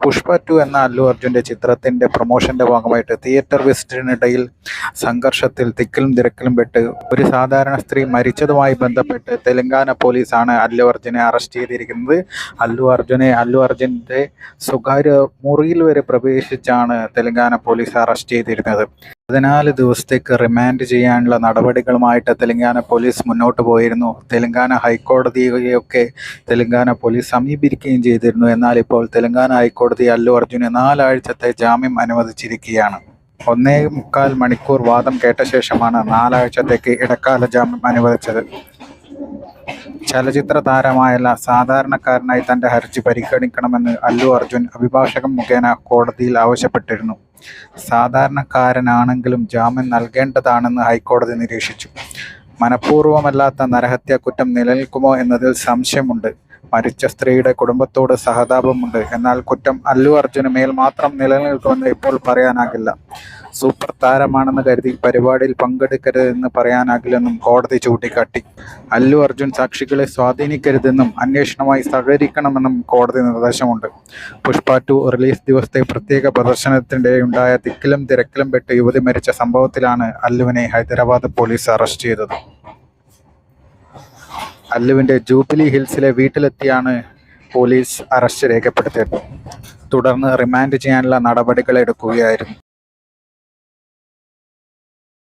Pushpa to എന്ന അല്ലു അർജുന്റെ ചിത്രത്തിന്റെ പ്രൊമോഷന്റെ ഭാഗമായിട്ട് തിയേറ്റർ വിസിറ്റിനിടയിൽ സംഘർഷത്തിൽ തിക്കിലും തിരക്കിലും പെട്ട് ഒരു സാധാരണ സ്ത്രീ മരിച്ചതുമായി ബന്ധപ്പെട്ട് തെലങ്കാന പോലീസാണ് അല്ലു അർജുനെ അറസ്റ്റ് ചെയ്തിരിക്കുന്നത്. അല്ലു അർജുനെ അല്ലു അർജുന്റെ സ്വകാര്യ മുറിയിൽ വരെ പ്രവേശിച്ചാണ് തെലങ്കാന പോലീസ് അറസ്റ്റ് ചെയ്തിരുന്നത്. പതിനാല് ദിവസത്തേക്ക് റിമാൻഡ് ചെയ്യാനുള്ള നടപടികളുമായിട്ട് തെലങ്കാന പോലീസ് മുന്നോട്ട് പോയിരുന്നു. തെലങ്കാന ഹൈക്കോടതിയൊക്കെ തെലങ്കാന പോലീസ് സമീപിക്കുകയും ചെയ്തിരുന്നു. എന്നാൽ ഇപ്പോൾ തെലങ്കാന ഹൈക്കോടതി അല്ലു അർജുന് നാലാഴ്ചത്തെ ജാമ്യം അനുവദിച്ചിരിക്കുകയാണ്. ഒന്നേ മുക്കാൽ മണിക്കൂർ വാദം കേട്ട ശേഷമാണ് നാലാഴ്ചത്തേക്ക് ഇടക്കാല ജാമ്യം അനുവദിച്ചത്. ചലച്ചിത്ര താരമായല്ല സാധാരണക്കാരനായി തന്റെ ഹർജി പരിഗണിക്കണമെന്ന് അല്ലു അർജുൻ അഭിഭാഷകൻ മുഖേന കോടതിയിൽ ആവശ്യപ്പെട്ടിരുന്നു. സാധാരണക്കാരനാണെങ്കിലും ജാമ്യം നൽകേണ്ടതാണെന്ന് ഹൈക്കോടതി നിരീക്ഷിച്ചു. മനഃപൂർവമല്ലാത്ത നരഹത്യാ കുറ്റം നിലനിൽക്കുമോ എന്നതിൽ സംശയമുണ്ട്. മരിച്ച സ്ത്രീയുടെ കുടുംബത്തോട് സഹതാപമുണ്ട്. എന്നാൽ കുറ്റം അല്ലു അർജുന് മേൽ മാത്രം നിലനിൽക്കുമെന്ന് ഇപ്പോൾ പറയാനാകില്ല. സൂപ്പർ താരമാണെന്ന് കരുതി പരിപാടിയിൽ പങ്കെടുക്കരുതെന്ന് പറയാനാകില്ലെന്നും കോടതി ചൂണ്ടിക്കാട്ടി. അല്ലു അർജുൻ സാക്ഷികളെ സ്വാധീനിക്കരുതെന്നും അന്വേഷണമായി സഹകരിക്കണമെന്നും കോടതി നിർദ്ദേശമുണ്ട്. പുഷ്പ ടു റിലീസ് ദിവസത്തെ പ്രത്യേക പ്രദർശനത്തിന്റെ ഉണ്ടായ തിക്കിലും തിരക്കിലും പെട്ട് യുവതി മരിച്ച സംഭവത്തിലാണ് അല്ലുവിനെ ഹൈദരാബാദ് പോലീസ് അറസ്റ്റ് ചെയ്തത്. അല്ലുവിന്റെ ജൂബിലി ഹിൽസിലെ വീട്ടിലെത്തിയാണ് പോലീസ് അറസ്റ്റ് രേഖപ്പെടുത്തിയത്. തുടർന്ന് റിമാൻഡ് ചെയ്യാനുള്ള നടപടികൾ എടുക്കുകയായിരുന്നു